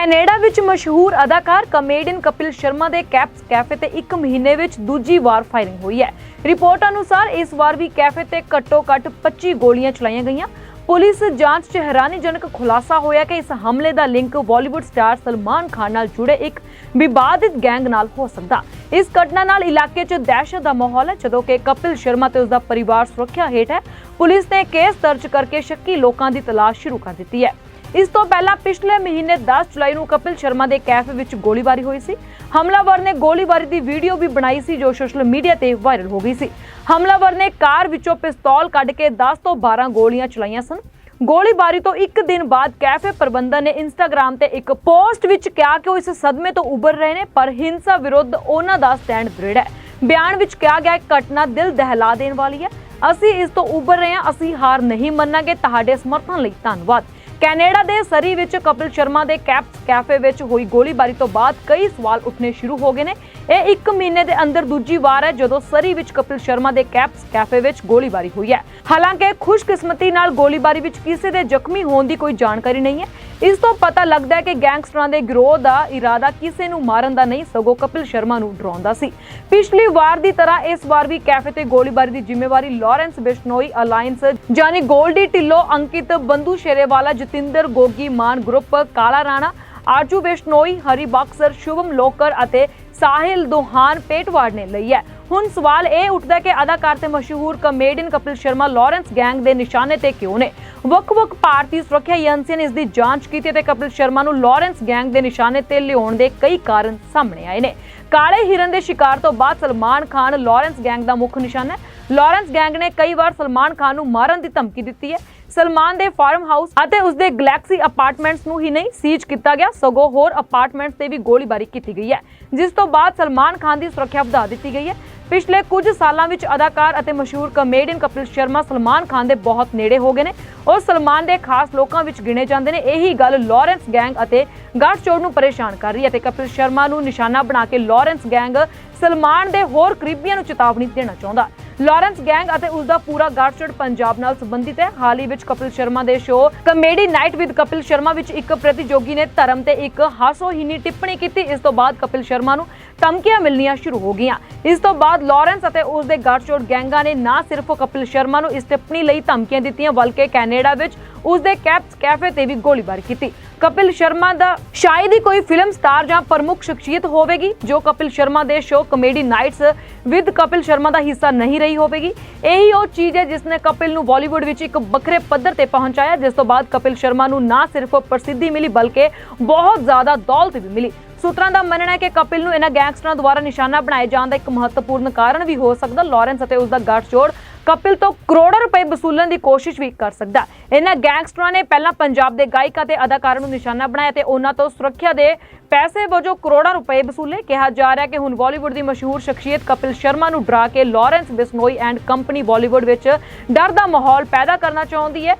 Canada ਵਿੱਚ ਮਸ਼ਹੂਰ ਅਦਾਕਾਰ ਕਮੇਡੀਅਨ ਕਪਿਲ ਸ਼ਰਮਾ ਦੇ ਕੈਪਸ ਕੈਫੇ ਤੇ 1 ਮਹੀਨੇ ਵਿੱਚ ਦੂਜੀ ਵਾਰ ਫਾਇਰਿੰਗ ਹੋਈ ਹੈ। ਰਿਪੋਰਟ ਅਨੁਸਾਰ ਇਸ ਵਾਰ ਵੀ ਕੈਫੇ ਤੇ ਘੱਟੋ-ਘੱਟ 25 ਗੋਲੀਆਂ ਚਲਾਈਆਂ ਗਈਆਂ। ਪੁਲਿਸ ਜਾਂਚ 'ਚ ਹੈਰਾਨੀਜਨਕ ਖੁਲਾਸਾ ਹੋਇਆ ਕਿ ਇਸ ਹਮਲੇ ਦਾ link Bollywood star Salman Khan ਨਾਲ ਜੁੜੇ ਇੱਕ ਵਿਵਾਦਿਤ ਗੈਂਗ ਨਾਲ ਹੋ ਸਕਦਾ। ਇਸ ਘਟਨਾ ਨਾਲ ਇਲਾਕੇ 'ਚ ਦਹਿਸ਼ਤ ਦਾ ਮਾਹੌਲ ਹੈ, ਜਦੋਂ ਕਿ ਕਪਿਲ ਸ਼ਰਮਾ ਤੇ ਉਸ ਦਾ ਪਰਿਵਾਰ ਸੁਰੱਖਿਆ ਹੇਠ ਹੈ। ਪੁਲਿਸ ਨੇ ਕੇਸ ਦਰਜ ਕਰਕੇ ਸ਼ੱਕੀ ਲੋਕਾਂ ਦੀ ਤਲਾਸ਼ ਸ਼ੁਰੂ ਕਰ ਦਿੱਤੀ ਹੈ। ਇਸ ਤੋਂ ਪਹਿਲਾਂ ਪਿਛਲੇ ਮਹੀਨੇ 10 ਜੁਲਾਈ ਨੂੰ ਕਪਿਲ ਸ਼ਰਮਾ ਦੇ ਕੈਫੇ ਵਿੱਚ ਗੋਲੀਬਾਰੀ ਹੋਈ ਸੀ। ਹਮਲਾਵਰ ਨੇ ਗੋਲੀਬਾਰੀ ਦੀ ਵੀਡੀਓ ਵੀ ਬਣਾਈ ਸੀ ਜੋ ਸੋਸ਼ਲ ਮੀਡੀਆ ਤੇ ਵਾਇਰਲ ਹੋ ਗਈ ਸੀ। ਹਮਲਾਵਰ ਨੇ ਕਾਰ ਵਿੱਚੋਂ ਪਿਸਤੌਲ ਕੱਢ ਕੇ 10 ਤੋਂ 12 ਗੋਲੀਆਂ ਚਲਾਈਆਂ ਸਨ। ਗੋਲੀਬਾਰੀ ਤੋਂ ਇੱਕ ਦਿਨ ਬਾਅਦ ਕੈਫੇ ਪ੍ਰਬੰਧਨ ਨੇ ਇੰਸਟਾਗ੍ਰam ਤੇ ਇੱਕ ਪੋਸਟ ਵਿੱਚ ਕਿਹਾ ਕਿ ਉਹ ਇਸ ਸਦਮੇ ਤੋਂ ਉੱਭਰ ਰਹੇ ਨੇ, ਪਰ ਹਿੰਸਾ ਵਿਰੁੱਧ ਉਹਨਾਂ ਦਾ ਸਟੈਂਡ ਦ੍ਰਿੜ ਹੈ। ਬਿਆਨ ਵਿੱਚ ਕਿਹਾ ਗਿਆ ਇਹ ਘਟਨਾ ਦਿਲ ਦਹਿਲਾ ਦੇਣ ਵਾਲੀ ਹੈ। ਅਸੀਂ ਇਸ ਤੋਂ ਉੱਭਰ ਰਹੇ ਹਾਂ, ਅਸੀਂ ਹਾਰ ਨਹੀਂ ਮੰਨਾਂਗੇ। ਤੁਹਾਡੇ ਸਮਰਥਨ ਲਈ ਧੰਨਵਾਦ। ਕੈਨੇਡਾ ਦੇ ਸਰੀ ਵਿੱਚ ਕਪਿਲ ਸ਼ਰਮਾ ਦੇ ਕੈਪਸ ਕੈਫੇ ਵਿੱਚ ਹੋਈ ਗੋਲੀਬਾਰੀ ਤੋਂ ਬਾਅਦ ਕਈ ਸਵਾਲ ਉੱਠਣੇ ਸ਼ੁਰੂ ਹੋ ਗਏ ਨੇ। ਇਹ ਇੱਕ ਮਹੀਨੇ ਦੇ ਅੰਦਰ ਦੂਜੀ ਵਾਰ ਹੈ ਜਦੋਂ ਸਰੀ ਵਿੱਚ ਕਪਿਲ ਸ਼ਰਮਾ ਦੇ ਕੈਪਸ ਕੈਫੇ ਵਿੱਚ ਗੋਲੀਬਾਰੀ ਹੋਈ ਹੈ। ਹਾਲਾਂਕਿ ਖੁਸ਼ਕਿਸਮਤੀ ਨਾਲ ਗੋਲੀਬਾਰੀ ਵਿੱਚ ਕਿਸੇ ਦੇ ਜ਼ਖਮੀ ਹੋਣ ਦੀ ਕੋਈ ਜਾਣਕਾਰੀ ਨਹੀਂ ਹੈ। ਇਸ ਤੋਂ ਪਤਾ ਲੱਗਦਾ ਹੈ ਕਿ ਗੈਂਗਸਟਰਾਂ ਦੇ ਗਿਰੋਹ ਦਾ ਇਰਾਦਾ ਕਿਸੇ ਨੂੰ ਮਾਰਨ ਦਾ ਨਹੀਂ, ਸਗੋਂ ਕਪਿਲ ਸ਼ਰਮਾ ਨੂੰ ਡਰਾਉਣ ਸੀ। ਪਿਛਲੀ ਵਾਰ ਦੀ ਤਰ੍ਹਾਂ ਇਸ ਵਾਰ ਵੀ ਕੈਫੇ ਤੇ ਗੋਲੀਬਾਰੀ ਦੀ ਜ਼ਿੰਮੇਵਾਰੀ ਲਾਰੈਂਸ ਬਿਸ਼ਨੋਈ ਅਲਾਈਅੰਸ ਜਾਨੀ ਗੋਲਡੀ ਢਿੱਲੋਂ, ਅੰਕਿਤ ਬੰਦੂ ਸ਼ੇਰੇਵਾਲਾ, ਜਤਿੰਦਰ ਗੋਗੀ ਮਾਨ ਗਰੁੱਪ, ਕਾਲਾ ਰਾਣਾ, ਆਰਜੂ ਬਿਸ਼ਨੋਈ, ਹਰੀ ਬਾਕਸਰ, ਸ਼ੁਭਮ ਲੋਕਰ ਅਤੇ ਸਾਹਿਲ ਦੋਹਾਨ ਪੇਟਵਾੜ ਨੇ ਲਈ ਹੈ। ਹੁਣ ਸਵਾਲ ਇਹ ਉੱਠਦਾ ਕਿ ਅਦਾਕਾਰ ਤੇ ਮਸ਼ਹੂਰ ਕਮੇਡੀਅਨ ਕਪਿਲ ਸ਼ਰਮਾ ਲਾਰੈਂਸ ਗੈਂਗ ਦੇ ਨਿਸ਼ਾਨੇ ਤੇ ਕਿਉਂ ਨੇ? ਵੱਖ-ਵੱਖ ਭਾਰਤੀ ਸੁਰੱਖਿਆ ਏਜੰਸੀਆਂ ਨੇ ਇਸ ਦੀ ਜਾਂਚ ਕੀਤੀ ਤੇ ਕਪਿਲ ਸ਼ਰਮਾ ਨੂੰ ਲਾਰੈਂਸ ਗੈਂਗ ਦੇ ਨਿਸ਼ਾਨੇ ਤੇ ਲਿਆਉਣ ਦੇ ਕਈ ਕਾਰਨ ਸਾਹਮਣੇ ਆਏ ਨੇ। ਕਾਲੇ ਹਿਰਨ ਦੇ ਸ਼ਿਕਾਰ ਤੋਂ ਬਾਅਦ ਸਲਮਾਨ ਖਾਨ ਲਾਰੈਂਸ ਗੈਂਗ ਦਾ ਮੁੱਖ ਨਿਸ਼ਾਨਾ ਹੈ। ਲਾਰੈਂਸ ਗੈਂਗ ਨੇ ਕਈ ਵਾਰ ਸਲਮਾਨ ਖਾਨ ਨੂੰ ਮਾਰਨ ਦੀ ਧਮਕੀ ਦਿੱਤੀ ਹੈ। ਸਲਮਾਨ ਦੇ ਫਾਰਮ ਹਾਊਸ ਅਤੇ ਉਸ ਦੇ ਗਲੈਕਸੀ ਅਪਾਰਟਮੈਂਟਸ ਨੂੰ ਹੀ ਨਹੀਂ ਸੀਜ਼ ਕੀਤਾ ਗਿਆ, ਸਗੋਂ ਹੋਰ ਅਪਾਰਟਮੈਂਟਸ ਤੇ ਵੀ ਗੋਲੀਬਾਰੀ ਕੀਤੀ ਗਈ ਹੈ। ਜਿਸ ਤੋਂ ਬਾਅਦ ਸਲਮਾਨ ਖਾਨ ਦੀ ਸੁਰੱਖਿਆ ਵਧਾ ਦਿੱਤੀ ਗਈ ਹੈ। ਪਿਛਲੇ ਕੁਝ ਸਾਲਾਂ ਵਿੱਚ ਅਦਾਕਾਰ ਅਤੇ ਮਸ਼ਹੂਰ ਕਮੇਡੀਅਨ ਕਪਿਲ ਸ਼ਰਮਾ ਸਲਮਾਨ ਖਾਨ ਦੇ ਬਹੁਤ ਨੇੜੇ ਹੋ ਗਏ ਨੇ। ਉਹ ਸਲਮਾਨ ਦੇ ਖਾਸ ਲੋਕਾਂ ਵਿੱਚ ਗਿਣੇ ਜਾਂਦੇ ਨੇ। ਇਹੀ ਗੱਲ ਲਾਰੈਂਸ ਗੈਂਗ ਅਤੇ ਗੱਠਜੋੜ ਨੂੰ ਪਰੇਸ਼ਾਨ ਕਰ ਰਹੀ ਹੈ ਤੇ ਕਪਿਲ ਸ਼ਰਮਾ ਨੂੰ ਨਿਸ਼ਾਨਾ ਬਣਾ ਕੇ ਲਾਰੈਂਸ ਗੈਂਗ ਸਲਮਾਨ ਦੇ ਹੋਰ ਕਰੀਬੀਆਂ ਨੂੰ ਚੇਤਾਵਨੀ ਦੇਣਾ ਚਾਹੁੰਦਾ। ਲਾਰੈਂਸ ਗੈਂਗ ਅਤੇ ਉਸ ਦਾ ਪੂਰਾ ਗੱਠਜੋੜ ਪੰਜਾਬ ਨਾਲ ਸੰਬੰਧਿਤ ਹੈ। ਹਾਲ ਹੀ ਵਿੱਚ ਕਪਿਲ ਸ਼ਰਮਾ ਦੇ show comedy night with Kapil Sharma ਵਿੱਚ ਇੱਕ ਪ੍ਰਤੀਯੋਗੀ ਨੇ ਧਰਮ ਤੇ ਇੱਕ ਹਾਸੋਹੀਣੀ ਟਿੱਪਣੀ ਕੀਤੀ। ਇਸ ਤੋਂ ਬਾਅਦ ਕਪਿਲ ਸ਼ਰਮਾ ਨੂੰ ਧਮਕੀਆਂ ਮਿਲਣੀਆਂ ਸ਼ੁਰੂ ਹੋ ਗਈਆਂ। ਇਸ ਤੋਂ ਬਾਅਦ ਲਾਰੈਂਸ ਅਤੇ ਉਸ ਦੇ ਗੱਠਜੋੜ ਗੈਂਗਾਂ ਨੇ ਨਾ ਸਿਰਫ ਕਪਿਲ ਸ਼ਰਮਾ ਨੂੰ ਇਸ ਟਿੱਪਣੀ ਲਈ ਧਮਕੀਆਂ ਦਿੱਤੀਆਂ, ਬਲਕਿ ਕੈਨੇਡਾ ਵਿੱਚ ਉਸ ਦੇ ਕੈਪਸ ਕੈਫੇ ਤੇ ਵੀ ਗੋਲੀਬਾਰੀ ਕੀਤੀ। ਕਪਿਲ ਸ਼ਰਮਾ ਦਾ ਸ਼ਾਇਦ ਹੀ ਕੋਈ ਫਿਲਮ ਸਟਾਰ ਜਾਂ ਪ੍ਰਮੁੱਖ ਸ਼ਖਸੀਅਤ ਹੋਵੇਗੀ, ਜੋ ਕਪਿਲ ਸ਼ਰਮਾ ਦੇ show comedy nights with Kapil Sharma ਦਾ ਹਿੱਸਾ ਨਹੀਂ ਰਹੀ ਹੋਵੇਗੀ। ਇਹੀ ਉਹ ਚੀਜ਼ ਹੈ ਜਿਸ ਨੇ ਕਪਿਲ ਨੂੰ ਬਾਲੀਵੁੱਡ ਵਿੱਚ ਇੱਕ ਵੱਖਰੇ ਪੱਧਰ ਤੇ ਪਹੁੰਚਾਇਆ, ਜਿਸ ਤੋਂ ਬਾਅਦ ਕਪਿਲ ਸ਼ਰਮਾ ਨੂੰ ਨਾ ਸਿਰਫ ਪ੍ਰਸਿੱਧੀ ਮਿਲੀ, ਬਲਕਿ ਬਹੁਤ ਜ਼ਿਆਦਾ ਦੌਲਤ ਵੀ ਮਿਲੀ। ਸੂਤਰਾਂ ਦਾ ਮੰਨਣਾ ਹੈ ਕਿ ਕਪਿਲ ਨੂੰ ਇਹਨਾਂ ਗੈਂਗਸਟਰਾਂ ਦੁਆਰਾ ਨਿਸ਼ਾਨਾ ਬਣਾਏ ਜਾਣ ਦਾ ਇੱਕ ਮਹੱਤਵਪੂਰਨ ਕਾਰਨ ਵੀ ਹੋ ਸਕਦਾ। ਲਾਰੈਂਸ ਅਤੇ ਉਸ ਦਾ ਗੱਠਜੋੜ ਕਪਿਲ ਤੋਂ ਕਰੋੜਾਂ ਰੁਪਏ ਵਸੂਲਣ ਦੀ ਕੋਸ਼ਿਸ਼ ਵੀ ਕਰ ਸਕਦਾ। ਇਹਨਾਂ ਗੈਂਗਸਟਰਾਂ ਨੇ ਪਹਿਲਾਂ ਪੰਜਾਬ ਦੇ ਗਾਇਕਾਂ ਅਤੇ ਅਦਾਕਾਰਾਂ ਨੂੰ ਨਿਸ਼ਾਨਾ ਬਣਾਇਆ ਤੇ ਉਹਨਾਂ ਤੋਂ ਸੁਰੱਖਿਆ ਦੇ ਪੈਸੇ ਵਜੋਂ ਕਰੋੜਾਂ ਰੁਪਏ ਵਸੂਲੇ। ਕਿਹਾ ਜਾ ਰਿਹਾ ਕਿ ਹੁਣ ਬਾਲੀਵੁੱਡ ਦੀ ਮਸ਼ਹੂਰ ਸ਼ਖਸੀਅਤ ਕਪਿਲ ਸ਼ਰਮਾ ਨੂੰ ਡਰਾ ਕੇ Lawrence Bishnoi and company Bollywood ਵਿੱਚ ਡਰ ਦਾ ਮਾਹੌਲ ਪੈਦਾ ਕਰਨਾ ਚਾਹੁੰਦੀ ਹੈ।